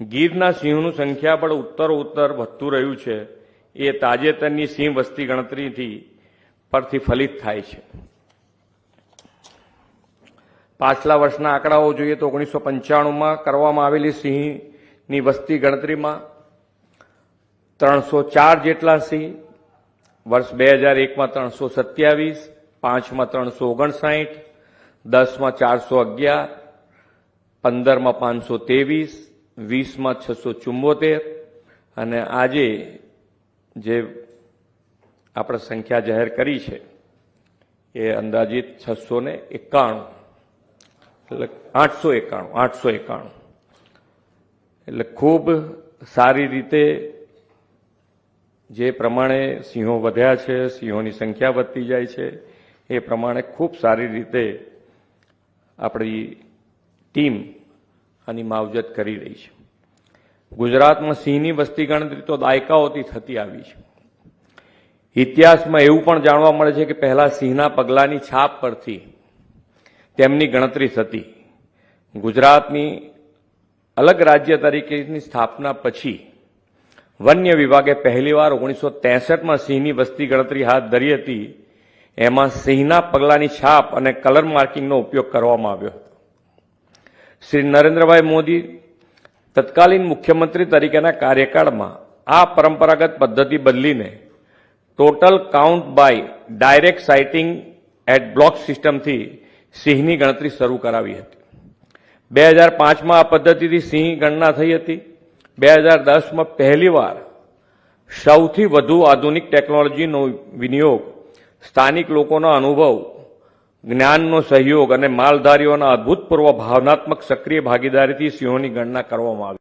ગીરના સિંહોનું સંખ્યાબળ ઉત્તર વધતું રહ્યું છે. એ તાજેતરની સિંહ વસ્તી ગણતરીથી પરથી ફલિત થાય છે. પાછલા વર્ષના આંકડાઓ જોઈએ તો ઓગણીસો પંચાણુંમાં કરવામાં આવેલી સિંહની વસ્તી ગણતરીમાં ત્રણસો ચાર જેટલા સિંહ, વર્ષ બે હજાર એકમાં ત્રણસો સત્યાવીસ, પાંચમાં ત્રણસો ઓગણસાઠ, દસમાં ચારસો અગિયાર, પંદરમાં પાંચસો ત્રેવીસ વીસમાં છસો ચુમ્મોતેર અને આજે જે આપણે સંખ્યા જાહેર કરી છે, એ અંદાજિત છસો ને એકાણું. એટલે આઠસો એકાણું આઠસો એકાણું. એટલે ખૂબ સારી રીતે જે પ્રમાણે સિંહો વધ્યા છે, સિંહોની સંખ્યા વધતી જાય છે, એ પ્રમાણે ખૂબ સારી રીતે આપણી ટીમ આની માવજત કરી રહી છે. ગુજરાતમાં સિંહની વસ્તી ગણતરી તો દાયકાઓથી થતી આવી છે. ઇતિહાસમાં એવું પણ જાણવા મળે છે કે પહેલા સિંહના પગલાની છાપ પરથી તેમની ગણતરી થતી. ગુજરાતની અલગ રાજ્ય તરીકેની સ્થાપના પછી વન્ય વિભાગે પહેલીવાર ઓગણીસો ત્રેસઠમાં સિંહની વસ્તી ગણતરી હાથ ધરી હતી. એમાં સિંહના પગલાની છાપ અને કલર માર્કિંગનો ઉપયોગ કરવામાં આવ્યો હતો. શ્રી નરેન્દ્રભાઈ મોદી તત્કાલીન મુખ્યમંત્રી તરીકેના કાર્યકાળમાં આ પરંપરાગત પદ્ધતિ બદલીને total count by direct sighting at block સિસ્ટમથી સિંહની ગણતરી શરૂ કરાવી હતી. બે હજાર પાંચમાં આ પદ્ધતિથી સિંહ ગણના થઈ હતી. બે હજાર દસમાં પહેલીવાર સૌથી વધુ આધુનિક ટેકનોલોજીનો વિનિયોગ સ્થાનિક લોકોનો અનુભવ જ્ઞાનનો સહયોગ અને માલધારીઓના અભૂતપૂર્વ ભાવનાત્મક સક્રિય ભાગીદારીથી સિંહોની ગણના કરવામાં આવી.